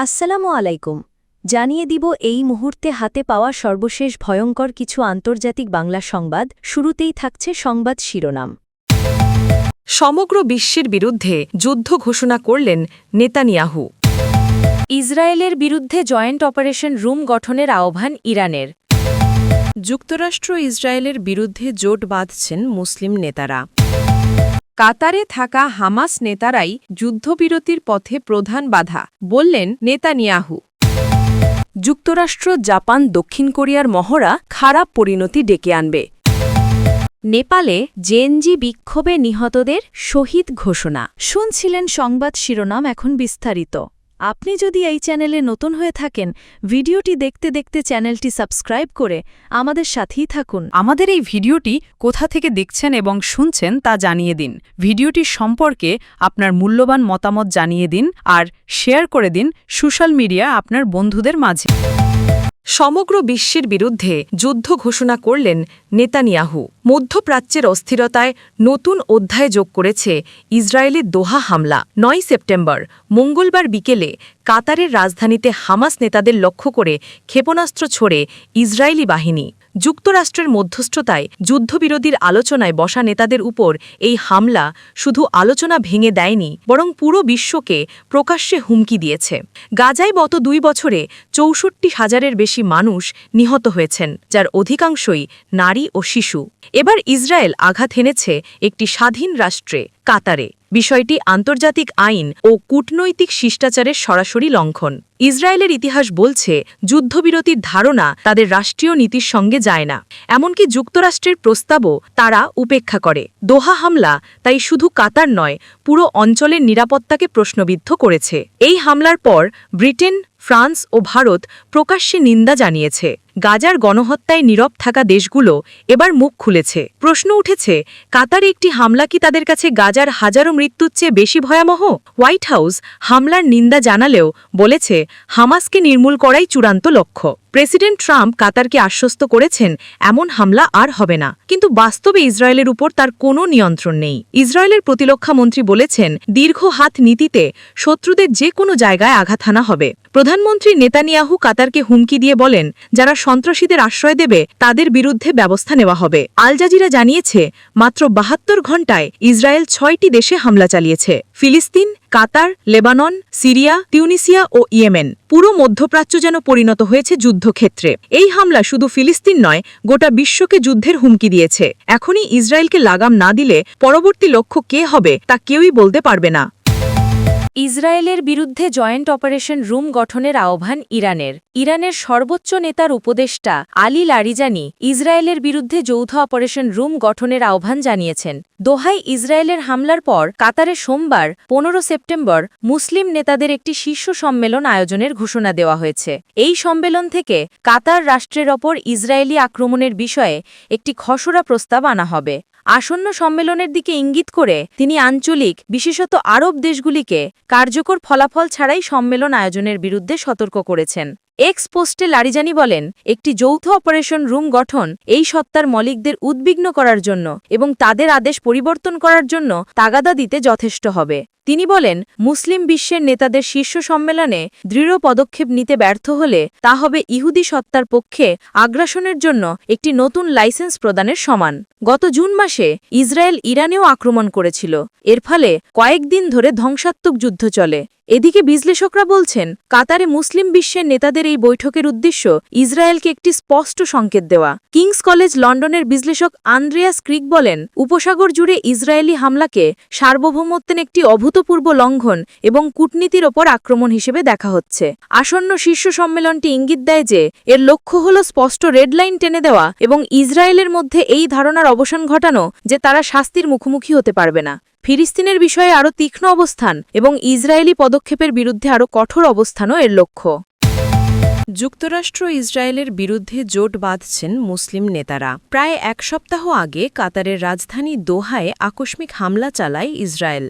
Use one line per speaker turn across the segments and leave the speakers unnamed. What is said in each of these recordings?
আসসালামু আলাইকুম জানিয়ে দিব এই মুহূর্তে হাতে পাওয়া সর্বশেষ ভয়ঙ্কর কিছু আন্তর্জাতিক বাংলা সংবাদ শুরুতেই থাকছে সংবাদ শিরোনাম
সমগ্র বিশ্বের বিরুদ্ধে যুদ্ধ ঘোষণা করলেন নেতানিয়াহু
ইসরায়েলের বিরুদ্ধে জয়েন্ট অপারেশন রুম গঠনের আহ্বান ইরানের
যুক্তরাষ্ট্র ইসরায়েলের বিরুদ্ধে জোট বাঁধছেন মুসলিম নেতারা
কাতারে থাকা হামাস নেতারাই যুদ্ধবিরতির পথে প্রধান বাধা বললেন নেতানিয়াহু
যুক্তরাষ্ট্র জাপান দক্ষিণ কোরিয়ার মহড়া খারাপ পরিণতি ডেকে আনবে
নেপালে জেনজি বিক্ষোভে নিহতদের শহীদ ঘোষণা শুনছিলেন সংবাদ শিরোনাম এখন বিস্তারিত আপনি যদি এই চ্যানেলে নতুন হয়ে থাকেন ভিডিওটি দেখতে দেখতে চ্যানেলটি সাবস্ক্রাইব করে আমাদের সাথেই থাকুন
আমাদের এই ভিডিওটি কোথা থেকে দেখছেন এবং শুনছেন তা জানিয়ে দিন ভিডিওটি সম্পর্কে আপনার মূল্যবান মতামত জানিয়ে দিন আর শেয়ার করে দিন সোশ্যাল মিডিয়া আপনার বন্ধুদের মাঝে
সমগ্র বিশ্বের বিরুদ্ধে যুদ্ধ ঘোষণা করলেন নেতানিয়াহু মধ্যপ্রাচ্যের অস্থিরতায় নতুন অধ্যায় যোগ করেছে ইসরায়েলের দোহা হামলা নয় সেপ্টেম্বর মঙ্গলবার বিকেলে কাতারের রাজধানীতে হামাস নেতাদের লক্ষ্য করে ক্ষেপণাস্ত্র ছোড়ে ইসরায়েলি বাহিনী যুক্তরাষ্ট্রের মধ্যস্থতায় যুদ্ধবিরোধীর আলোচনায় বসা নেতাদের উপর এই হামলা শুধু আলোচনা ভেঙে দেয়নি বরং পুরো বিশ্বকে প্রকাশ্যে হুমকি দিয়েছে গাজায় গত দুই বছরে চৌষট্টি হাজারের বেশি মানুষ নিহত হয়েছেন যার অধিকাংশই নারী ও শিশু এবার ইসরায়েল আঘাত হেনেছে একটি স্বাধীন রাষ্ট্রে কাতারে বিষয়টি আন্তর্জাতিক আইন ও কূটনৈতিক শিষ্টাচারের সরাসরি লঙ্ঘন ইসরায়েলের ইতিহাস বলছে যুদ্ধবিরতির ধারণা তাদের রাষ্ট্রীয় নীতির সঙ্গে যায় না এমনকি যুক্তরাষ্ট্রের প্রস্তাবও তারা উপেক্ষা করে দোহা হামলা তাই শুধু কাতার নয় পুরো অঞ্চলের নিরাপত্তাকে প্রশ্নবিদ্ধ করেছে এই হামলার পর ব্রিটেন ফ্রান্স ও ভারত প্রকাশ্যে নিন্দা জানিয়েছে গাজার গণহত্যায় নীরব থাকা দেশগুলো এবার মুখ খুলেছে প্রশ্ন উঠেছে কাতারে একটি হামলা কি তাদের কাছে গাজার হাজারো মৃত্যুর চেয়ে বেশি ভয়াবহ হোয়াইট হাউস হামলার নিন্দা জানালেও বলেছে হামাসকে নির্মূল করাই চূড়ান্ত লক্ষ্য প্রেসিডেন্ট ট্রাম্প কাতারকে আশ্বস্ত করেছেন এমন হামলা আর হবে না কিন্তু বাস্তবে ইসরায়েলের উপর তার কোনো নিয়ন্ত্রণ নেই ইসরায়েলের প্রতিরক্ষা মন্ত্রী বলেছেন দীর্ঘ হাত নীতিতে শত্রুদের যে কোনো জায়গায় আঘাত হানা হবে প্রধানমন্ত্রী নেতানিয়াহু কাতারকে হুমকি দিয়ে বলেন যারা সন্ত্রাসীদের আশ্রয় দেবে তাদের বিরুদ্ধে ব্যবস্থা নেওয়া হবে আল জাজিরা জানিয়েছে মাত্র বাহাত্তর ঘণ্টায় ইসরায়েল ছয়টি দেশে হামলা চালিয়েছে ফিলিস্তিন কাতার লেবানন সিরিয়া তিউনিসিয়া ও ইয়েমেন পুরো মধ্যপ্রাচ্য যেন পরিণত হয়েছে যুদ্ধক্ষেত্রে এই হামলা শুধু ফিলিস্তিন নয় গোটা বিশ্বকে যুদ্ধের হুমকি দিয়েছে এখনই ইসরায়েলকে লাগাম না দিলে পরবর্তী লক্ষ্য কে হবে তা কেউই বলতে পারবে না
ইসরায়েলের বিরুদ্ধে জয়েন্ট অপারেশন রুম গঠনের আহ্বান ইরানের ইরানের সর্বোচ্চ নেতার উপদেষ্টা আলী লারিজানি ইসরায়েলের বিরুদ্ধে যৌথ অপারেশন রুম গঠনের আহ্বান জানিয়েছেন দোহাই ইসরায়েলের হামলার পর কাতারে সোমবার পনেরো সেপ্টেম্বর মুসলিম নেতাদের একটি শীর্ষ সম্মেলন আয়োজনের ঘোষণা দেওয়া হয়েছে এই সম্মেলন থেকে কাতার রাষ্ট্রের ওপর ইসরায়েলি আক্রমণের বিষয়ে একটি খসড়া প্রস্তাব আনা হবে আসন্ন সম্মেলনের দিকে ইঙ্গিত করে তিনি আঞ্চলিক বিশেষত আরব দেশগুলিকে কার্যকর ফলাফল ছাড়াই সম্মেলন আয়োজনের বিরুদ্ধে সতর্ক করেছেন এক্স পোস্টে লারিজানি বলেন একটি যৌথ অপারেশন রুম গঠন এই সত্তার মলিকদের উদ্বিগ্ন করার জন্য এবং তাদের আদেশ পরিবর্তন করার জন্য তাগাদা দিতে যথেষ্ট হবে তিনি বলেন মুসলিম বিশ্বের নেতাদের শীর্ষ সম্মেলনে দৃঢ় পদক্ষেপ নিতে ব্যর্থ হলে তা হবে ইহুদি সত্তার পক্ষে আগ্রাসনের জন্য একটি নতুন লাইসেন্স প্রদানের সমান গত জুন মাসে ইসরায়েল ইরানেও আক্রমণ করেছিল এর ফলে কয়েকদিন ধরে ধ্বংসাত্মক যুদ্ধ চলে এদিকে বিশ্লেষকরা বলছেন কাতারে মুসলিম বিশ্বের নেতাদের এই বৈঠকের উদ্দেশ্য ইসরায়েলকে একটি স্পষ্ট সংকেত দেওয়া কিংস কলেজ লন্ডনের বিশ্লেষক আন্দ্রেয়াস ক্রিক বলেন উপসাগর জুড়ে ইসরায়েলি হামলাকে সার্বভৌমত্বের একটি অভূত অভূতপূর্ব লঙ্ঘন এবং কূটনীতির ওপর আক্রমণ হিসেবে দেখা হচ্ছে আসন্ন শীর্ষ সম্মেলনটি ইঙ্গিত দেয় যে এর লক্ষ্য হল স্পষ্ট রেড লাইন টেনে দেওয়া এবং ইসরায়েলের মধ্যে এই ধারণার অবসান ঘটানো যে তারা শাস্তির মুখোমুখি হতে পারবে না ফিলিস্তিনের বিষয়ে আরও তীক্ষ্ণ অবস্থান এবং ইসরায়েলি পদক্ষেপের বিরুদ্ধে আরও কঠোর অবস্থানও এর লক্ষ্য
যুক্তরাষ্ট্র ইসরায়েলের বিরুদ্ধে জোট বাঁধছেন মুসলিম নেতারা প্রায় এক সপ্তাহ আগে কাতারের রাজধানী দোহায় আকস্মিক হামলা চালায় ইসরায়েল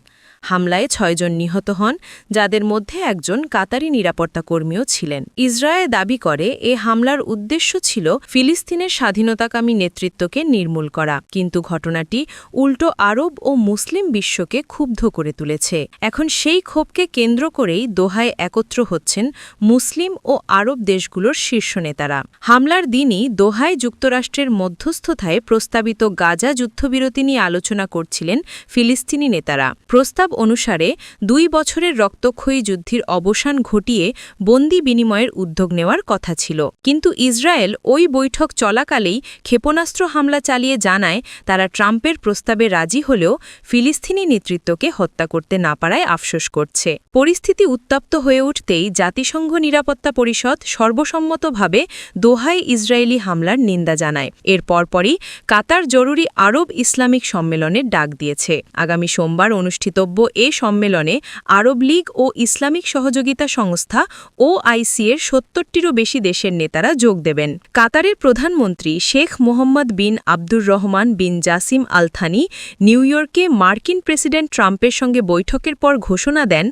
হামলায় ছয়জন নিহত হন যাদের মধ্যে একজন কাতারি নিরাপত্তা কর্মীও ছিলেন ইসরায়েল দাবি করে এ হামলার উদ্দেশ্য ছিল ফিলিস্তিনের স্বাধীনতাকামী নেতৃত্বকে নির্মূল করা কিন্তু ঘটনাটি উল্টো আরব ও মুসলিম বিশ্বকে ক্ষুব্ধ করে তুলেছে এখন সেই ক্ষোভকে কেন্দ্র করেই দোহায় একত্র হচ্ছেন মুসলিম ও আরব দেশগুলোর শীর্ষ নেতারা হামলার দিনই দোহায় যুক্তরাষ্ট্রের মধ্যস্থতায় প্রস্তাবিত গাজা যুদ্ধবিরতি নিয়ে আলোচনা করছিলেন ফিলিস্তিনি নেতারা প্রস্তাব অনুসারে দুই বছরের রক্তক্ষয়ী যুদ্ধের অবসান ঘটিয়ে বন্দি বিনিময়ের উদ্যোগ নেওয়ার কথা ছিল কিন্তু ইসরায়েল ওই বৈঠক চলাকালেই ক্ষেপণাস্ত্র হামলা চালিয়ে জানায় তারা ট্রাম্পের প্রস্তাবে রাজি হলেও ফিলিস্তিনি নেতৃত্বকে হত্যা করতে না পারায় আফসোস করছে পরিস্থিতি উত্তপ্ত হয়ে উঠতেই জাতিসংঘ নিরাপত্তা পরিষদ সর্বসম্মতভাবে দোহায় ইসরায়েলি হামলার নিন্দা জানায় এর পরপরই কাতার জরুরি আরব ইসলামিক সম্মেলনের ডাক দিয়েছে আগামী সোমবার অনুষ্ঠিতব্য এ সম্মেলনে আরব লীগ ও ইসলামিক সহযোগিতা সংস্থা ওআইসি এর সত্তরটিরও বেশি দেশের নেতারা যোগ দেবেন কাতারের প্রধানমন্ত্রী Sheikh Mohammed bin Abdur Rahman bin Jassim Al Thani নিউ ইয়র্কে মার্কিন প্রেসিডেন্ট ট্রাম্পের সঙ্গে বৈঠকের পর ঘোষণা দেন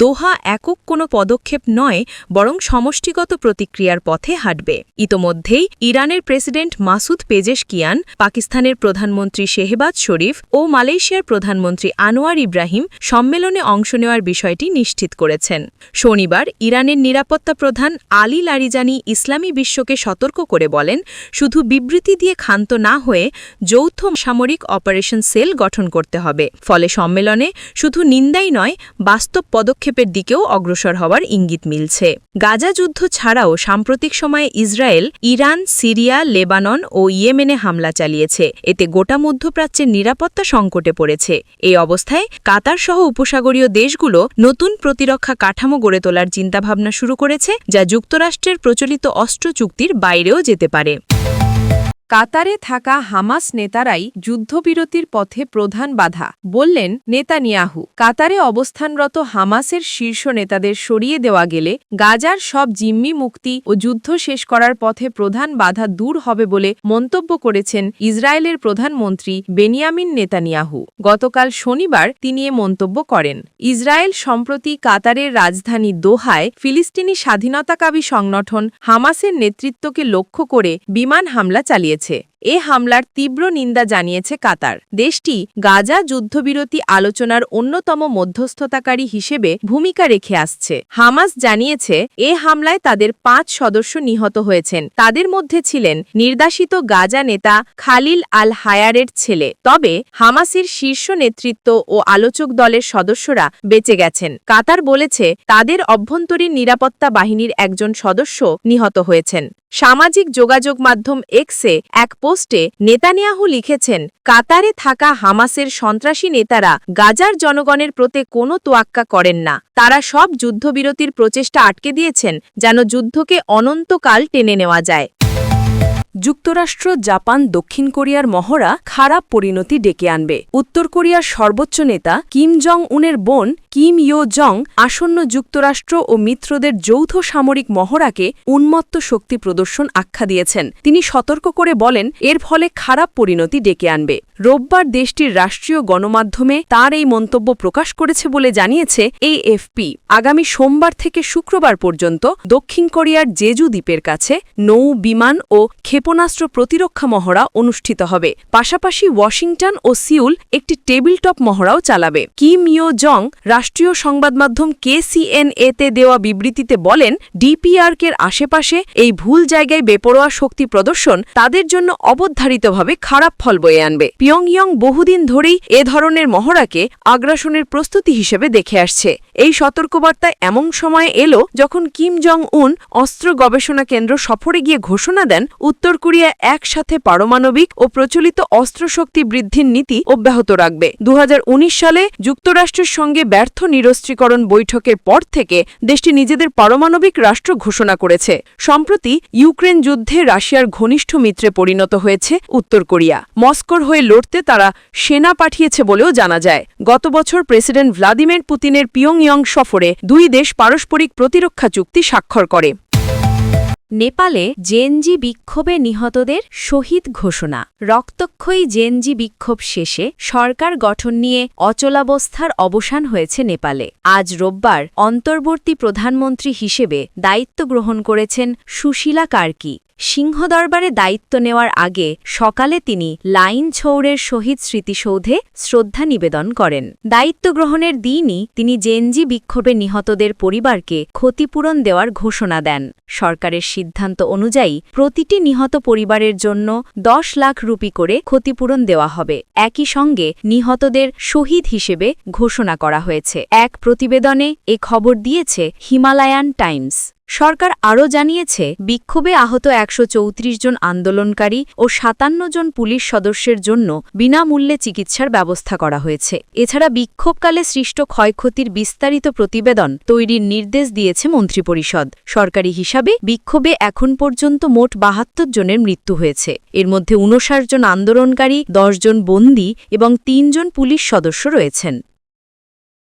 দোহা একক কোনো পদক্ষেপ নয় বরং সমষ্টিগত প্রতিক্রিয়ার পথে হাঁটবে ইতোমধ্যেই ইরানের প্রেসিডেন্ট মাসুদ পেজেশ কিয়ান পাকিস্তানের প্রধানমন্ত্রী শেহবাজ শরীফ ও মালয়েশিয়ার প্রধানমন্ত্রী আনোয়ার ইব্রাহিম সম্মেলনে অংশ নেওয়ার বিষয়টি নিশ্চিত করেছেন শনিবার ইরানের নিরাপত্তা প্রধান আলী লারিজানি ইসলামী বিশ্বকে সতর্ক করে বলেন শুধু বিবৃতি দিয়ে ক্ষান্ত না হয়ে যৌথ সামরিক অপারেশন সেল গঠন করতে হবে ফলে সম্মেলনে শুধু নিন্দাই নয় বাস্তব পদক্ষেপের দিকেও অগ্রসর হওয়ার ইঙ্গিত মিলছে গাজা যুদ্ধ ছাড়াও সাম্প্রতিক সময়ে ইসরায়েল ইরান সিরিয়া লেবানন ও ইয়েমেনে হামলা চালিয়েছে এতে গোটা মধ্যপ্রাচ্যের নিরাপত্তা সংকটে পড়েছে এই অবস্থায় কাতার সহ উপসাগরীয় দেশগুলো নতুন প্রতিরক্ষা কাঠামো গড়ে তোলার চিন্তাভাবনা শুরু করেছে যা যুক্তরাষ্ট্রের প্রচলিত অস্ত্র চুক্তির বাইরেও যেতে পারে
কাতারে থাকা হামাস নেতারাই যুদ্ধবিরতির পথে প্রধান বাধা বললেন নেতানিয়াহু কাতারে অবস্থানরত হামাসের শীর্ষ নেতাদের সরিয়ে দেওয়া গেলে গাজার সব জিম্মি মুক্তি ও যুদ্ধ শেষ করার পথে প্রধান বাধা দূর হবে বলে মন্তব্য করেছেন ইসরায়েলের প্রধানমন্ত্রী বেনিয়ামিন নেতানিয়াহু গতকাল শনিবার তিনি এ মন্তব্য করেন ইসরায়েল সম্প্রতি কাতারের রাজধানী দোহায় ফিলিস্তিনি স্বাধীনতাকামী সংগঠন হামাসের নেতৃত্বকে লক্ষ্য করে বিমান হামলা চালিয়েছে গিয়েছে এ হামলার তীব্র নিন্দা জানিয়েছে কাতার দেশটি গাজা যুদ্ধবিরতি আলোচনার অন্যতম মধ্যস্থতাকারী হিসেবে ভূমিকা রেখে আসছে হামাস জানিয়েছে এ হামলায় তাদের পাঁচ সদস্য নিহত হয়েছেন তাদের মধ্যে ছিলেন নির্দাসিত গাজা নেতা খালিল আল হায়ারের ছেলে তবে হামাসের শীর্ষ নেতৃত্ব ও আলোচক দলের সদস্যরা বেঁচে গেছেন কাতার বলেছে তাদের অভ্যন্তরীণ নিরাপত্তা বাহিনীর একজন সদস্য নিহত হয়েছেন সামাজিক যোগাযোগ মাধ্যম এক্সে এক পোস্ট পোস্টে নেতানিয়াহু লিখেছেন কাতারে থাকা হামাসের সন্ত্রাসী নেতারা গাজার জনগণের প্রতি কোনো তোয়াক্কা করেন না তারা সব যুদ্ধবিরতির প্রচেষ্টা আটকে দিয়েছেন যেন যুদ্ধকে অনন্তকাল টেনে নেওয়া যায়
যুক্তরাষ্ট্র জাপান দক্ষিণ কোরিয়ার মহড়া খারাপ পরিণতি ডেকে আনবে উত্তর কোরিয়ার সর্বোচ্চ নেতা কিম জং উনের বোন কিম ইয়ো জং আসন্ন যুক্তরাষ্ট্র ও মিত্রদের যৌথ সামরিক মহড়াকে উন্মত্ত শক্তি প্রদর্শন আখ্যা দিয়েছেন তিনি সতর্ক করে বলেন এর ফলে খারাপ পরিণতি ডেকে আনবে রোববার দেশটির রাষ্ট্রীয় গণমাধ্যমে তার এই মন্তব্য প্রকাশ করেছে বলে জানিয়েছে এএফপি আগামী সোমবার থেকে শুক্রবার পর্যন্ত দক্ষিণ কোরিয়ার জেজু দ্বীপের কাছে নৌ বিমান ও ক্ষেপ ক্ষেপণাস্ত্র প্রতিরক্ষা মহড়া অনুষ্ঠিত হবে পাশাপাশি ওয়াশিংটন ও সিউল একটি টেবিল টপ মহড়াও চালাবে কিম ইয় জং রাষ্ট্রীয় সংবাদ মাধ্যম কেসিএনএ তে দেওয়া বিবৃতিতে বলেন ডিপিআরকের আশেপাশে এই ভুল জায়গায় বেপরোয়া শক্তি প্রদর্শন তাদের জন্য অবধারিতভাবে খারাপ ফল বয়ে আনবে পিয়ংইয়ং বহুদিন ধরেই এ ধরনের মহড়াকে আগ্রাসনের প্রস্তুতি হিসেবে দেখে আসছে এই সতর্কবার্তা এমন সময়ে এলো যখন কিম জং উন অস্ত্র গবেষণা কেন্দ্র সফরে গিয়ে ঘোষণা দেন উত্তর কোরিয়া একসাথে পারমাণবিক ও প্রচলিত অস্ত্রশক্তি বৃদ্ধির নীতি অব্যাহত রাখবে দু সালে যুক্তরাষ্ট্রের সঙ্গে ব্যর্থ নিরস্ত্রীকরণ বৈঠকের পর থেকে দেশটি নিজেদের পারমাণবিক রাষ্ট্র ঘোষণা করেছে সম্প্রতি ইউক্রেন যুদ্ধে রাশিয়ার ঘনিষ্ঠ মিত্রে পরিণত হয়েছে উত্তর কোরিয়া মস্কোর হয়ে লড়তে তারা সেনা পাঠিয়েছে বলেও জানা যায় গত বছর প্রেসিডেন্ট ভ্লাদিমির পুতিনের পিয়ংইয়ং সফরে দুই দেশ পারস্পরিক প্রতিরক্ষা চুক্তি স্বাক্ষর করে
নেপালে জেনজি বিক্ষোভে নিহতদের শহীদ ঘোষণা রক্তক্ষয়ী জেনজি বিক্ষোভ শেষে সরকার গঠন নিয়ে অচলাবস্থার অবসান হয়েছে নেপালে আজ রোববার অন্তর্বর্তী প্রধানমন্ত্রী হিসেবে দায়িত্ব গ্রহণ করেছেন সুশীলা কার্কি সিংহ দরবারে দায়িত্ব নেওয়ার আগে সকালে তিনি লাইন ছৌড়ের শহীদ স্মৃতিসৌধে শ্রদ্ধা নিবেদন করেন দায়িত্ব গ্রহণের দিনই তিনি জেনজি বিক্ষোভে নিহতদের পরিবারকে ক্ষতিপূরণ দেওয়ার ঘোষণা দেন সরকারের সিদ্ধান্ত অনুযায়ী প্রতিটি নিহত পরিবারের জন্য দশ লাখ রুপি করে ক্ষতিপূরণ দেওয়া হবে একই সঙ্গে নিহতদের শহীদ হিসেবে ঘোষণা করা হয়েছে এক প্রতিবেদনে এ খবর দিয়েছে হিমালয়ান টাইমস সরকার আরও জানিয়েছে বিক্ষোভে আহত একশো জন আন্দোলনকারী ও সাতান্ন জন পুলিশ সদস্যের জন্য বিনামূল্যে চিকিৎসার ব্যবস্থা করা হয়েছে এছাড়া বিক্ষোভকালে সৃষ্ট ক্ষয়ক্ষতির বিস্তারিত প্রতিবেদন তৈরির নির্দেশ দিয়েছে মন্ত্রিপরিষদ সরকারি হিসাবে বিক্ষোভে এখন পর্যন্ত মোট বাহাত্তর জনের মৃত্যু হয়েছে এর মধ্যে উনষাট জন আন্দোলনকারী দশ জন বন্দী এবং তিনজন পুলিশ সদস্য রয়েছেন